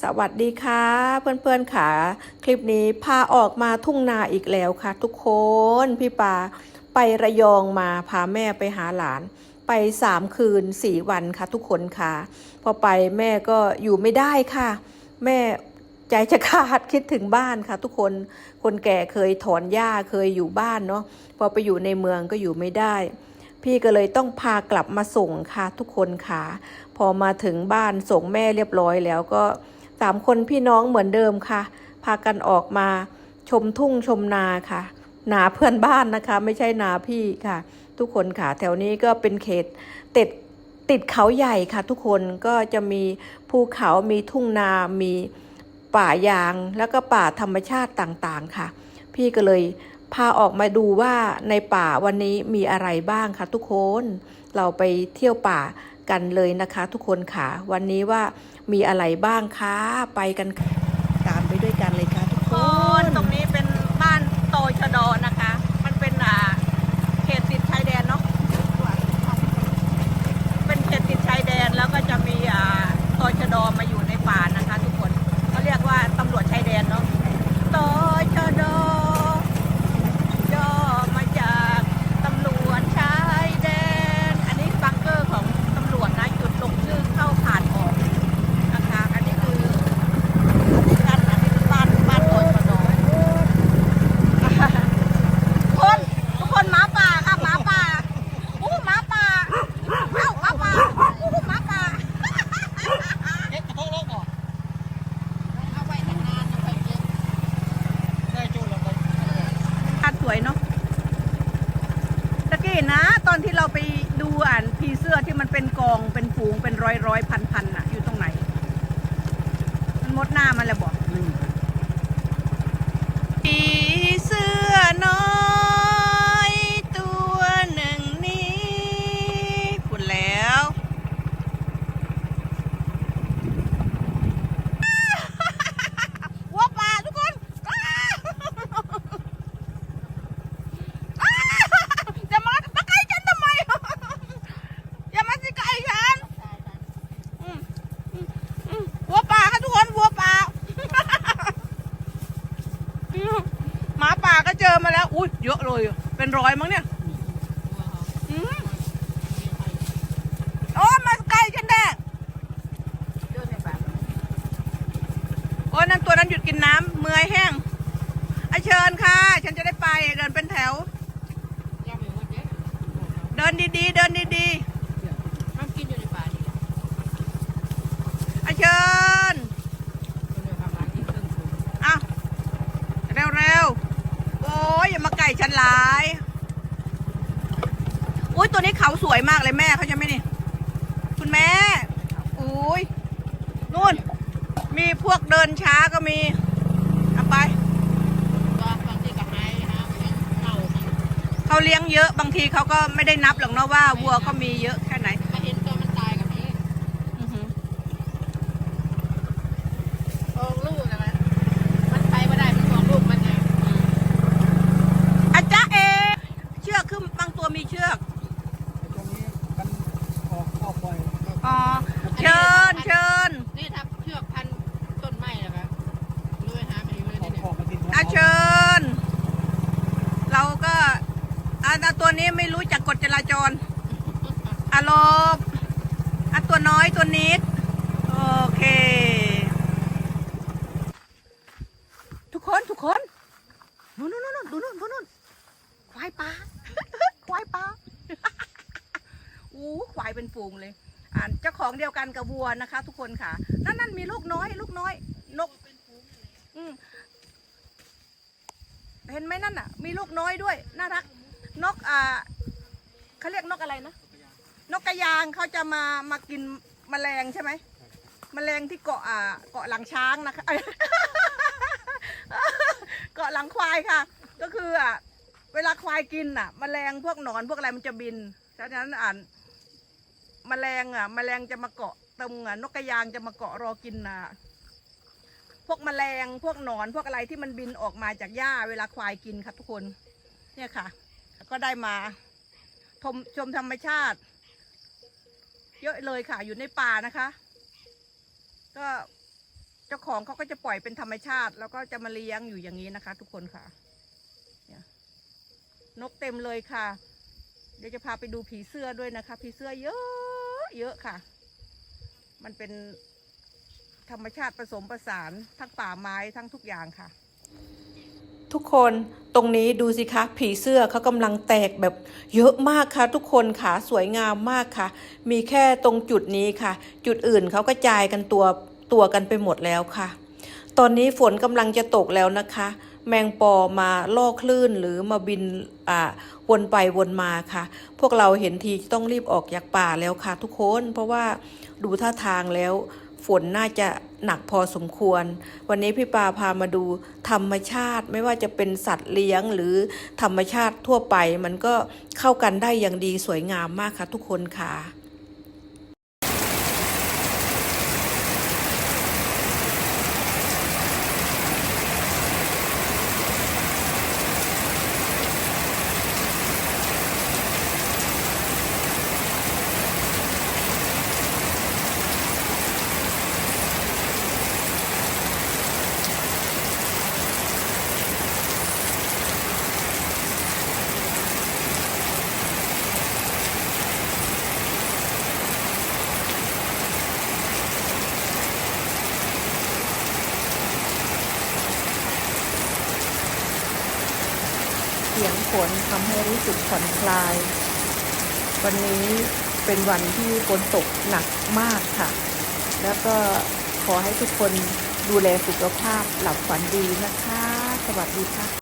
สวัสดีค่ะเพื่อนๆค่ะ คลิปนี้พาออกมาทุ่งนาอีกแล้วค่ะ ทุกคนพี่ปาไประยองมาพาแม่ไปหาหลาน ไปสามคืนสี่วันค่ะ ทุกคนค่ะ พอไปแม่ก็อยู่ไม่ได้ค่ะ แม่ใจจะขาดคิดถึงบ้านค่ะ ทุกคนคนแก่เคยถอนหญ้าเคยอยู่บ้านเนาะพอไปอยู่ในเมืองก็อยู่ไม่ได้พี่ก็เลยต้องพากลับมาส่งค่ะทุกคนค่ะ พอมาถึงบ้านส่งแม่เรียบร้อยแล้วก็ สามคนพี่น้องเหมือนเดิมค่ะ พากันออกมาชมทุ่งชมนาค่ะนาเพื่อนบ้านนะคะ ไม่ใช่นาพี่ค่ะ ทุกคนค่ะ แถวนี้ก็เป็นเขตติดติดเขาใหญ่ค่ะ ทุกคนก็จะมีภูเขามีทุ่งนา มีป่ายางแล้วก็ป่าธรรมชาติต่างๆค่ะ พี่ก็เลยพาออกมาดูว่าในป่าวันนี้มีอะไรบ้างค่ะ ทุกคน เราไปเที่ยวป่ากันเลยนะคะ ทุกคนค่ะ วันนี้ว่า มีอะไรบ้างคะ ไปกันค่ะตามไปด้วยกันเลยค่ะทุกค คน นตรงนี้เป็นบ้านโตชดอนะคะ มันเป็นอ่าเขตติดชายแดนเนาะ เป็นเขตติดชายแดนแล้วก็จะมีอ่าโตชดอมาอยู่ในป่านะคะ ทุกคนเขาเรียกว่าตำรวจชายแดนเนาะโตชดอย่อมาจากตำรวจชายแดน อันนี้บังเกอร์ของตำรวจนะจุดลงชื่อเข้าผ่านออกนะคะ อันนี้คือ กันอันนี้เป็นบ้านบ้านโตชดคนทุกคนหมาป่าค่ะหมาป่าอู้หมาป่าเอ้าหมาป่าอู้หมาป่า เอ๊ะกระทงโลกออกเอาไว้นานๆไปเก็บได้จูนลงไป ภาพสวยเนาะตะกี้นะ ตอนที่เราไปดูอ่าน ผีเสื้อที่มันเป็นกองเป็นฝูงเป็นร้อยร้อยพันพันอะอยู่ตรงไหน มันมดหน้ามันแล้วบอกผี ก็เจอมาแล้ว อุ้ยเยอะเลย เป็นร้อยมั้งเนี่ยอืมโอ้มาใกล้ฉันแน่โอ้ยนั่นตัวนั้นหยุดกินน้ำเมื่อยแห้งไอะเชิญค่ะ ฉันจะได้ไปเดินเป็นแถวย่าไปว่าเจ๊เดินดีๆ เดินดีมันกินอยู่ในป่านี่แหละๆไอะเชิญ มันเลยทำร้านที่เครื่องสูง อ้าวเร็วๆ โอ้ยอย่ามาไก่ ฉันหลายอุ้ยตัวนี้เขาสวยมากเลยแม่เขาจะไม่นี่คุณแม่อุ้ยนู่น มีพวกเดินช้าก็มีเอาไปเน่ามันเขาเลี้ยงเยอะบางทีเขาก็ไม่ได้นับหรอกเนาะว่าวัวเขามีเยอะแค่ไหน ถ้าเห็นตัวมันตายกับนี้ อื้อหือ ออกลูกอะไรมันไปไม่ได้มันออกลูกมันไง อาจารย์เอ เชือกคือบาง ตัวมีเชือก ตรงนี้มันออกออกบ่อยอ๋อ เชิญเชิญนี่ถ้าเชือกพันต้นไม้แล้วก็เลื่อยหาไปเลยออกเนี่ยออกมาติดอาเชิญ เราก็อันตัวนี้ไม่รู้จักกฎจราจรอารมณ์อะตัวน้อยตัวนิด โอเค ทุกคนทุกคน นู่นนู่นนู่นดูนู่นดูนู่นควายป่า ควายป่าอู้ควายเป็นฝูงเลยอ่าเจ้าของเดียวกันกับวัวนะคะ ทุกคนค่ะ นั่นนั่นมีลูกน้อย ลูกน้อย นกอืมเห็นไหมนั่นน่ะ มีลูกน้อยด้วย น่ารัก นกอ่าเขาเรียกนกอะไรนะนกกระยางเขาจะมามากินแมลงใช่ไหมแมลงที่เกาะอ่าเกาะหลังช้างนะคะเกาะหลังควายค่ะ ก็คืออะ เวลาควายกินอะแมลงพวกหนอนพวกอะไรมันจะบินฉะนั้นอ่านแมลงอะแมลงจะมาเกาะตรงอะนกกระยางจะมาเกาะรอกินน่ะพวกแมลงพวกหนอนพวกอะไรที่มันบินออกมาจากหญ้า เวลาควายกินครับทุกคน เนี่ยค่ะ ก็ได้มาชมชมธรรมชาติ เยอะเลยค่ะ อยู่ในป่านะคะ ก็เจ้าของเขาก็จะปล่อยเป็นธรรมชาติ แล้วก็จะมาเลี้ยงอยู่อย่างนี้นะคะ ทุกคนค่ะ นกเต็มเลยค่ะ เดี๋ยวจะพาไปดูผีเสื้อด้วยนะคะ ผีเสื้อเยอะเยอะค่ะ มันเป็นธรรมชาติผสมผสานทั้งป่าไม้ทั้งทุกอย่างค่ะ ทุกคนตรงนี้ดูสิคะผีเสื้อเขากำลังแตกแบบเยอะมากค่ะ ทุกคนค่ะสวยงามมากค่ะ มีแค่ตรงจุดนี้ค่ะ จุดอื่นเขากระจายกันตัวตัวกันไปหมดแล้วค่ะ ตอนนี้ฝนกำลังจะตกแล้วนะคะ แมงปอมาล่อคลื่นหรือมาบินอ่าวนไปวนมาค่ะ พวกเราเห็นทีต้องรีบออกจากป่าแล้วค่ะทุกคน เพราะว่าดูท่าทางแล้วฝนน่าจะหนักพอสมควร วันนี้พี่ปาพามาดูธรรมชาติไม่ว่าจะเป็นสัตว์เลี้ยงหรือธรรมชาติทั่วไป มันก็เข้ากันได้อย่างดีสวยงามมากค่ะทุกคนค่ะ เสียง ฝนทำให้รู้สึกผ่อนคลาย วันนี้เป็นวันที่ฝนตกหนักมากค่ะ แล้วก็ขอให้ทุกคนดูแลสุขภาพหลับฝันดีนะคะ สวัสดีค่ะ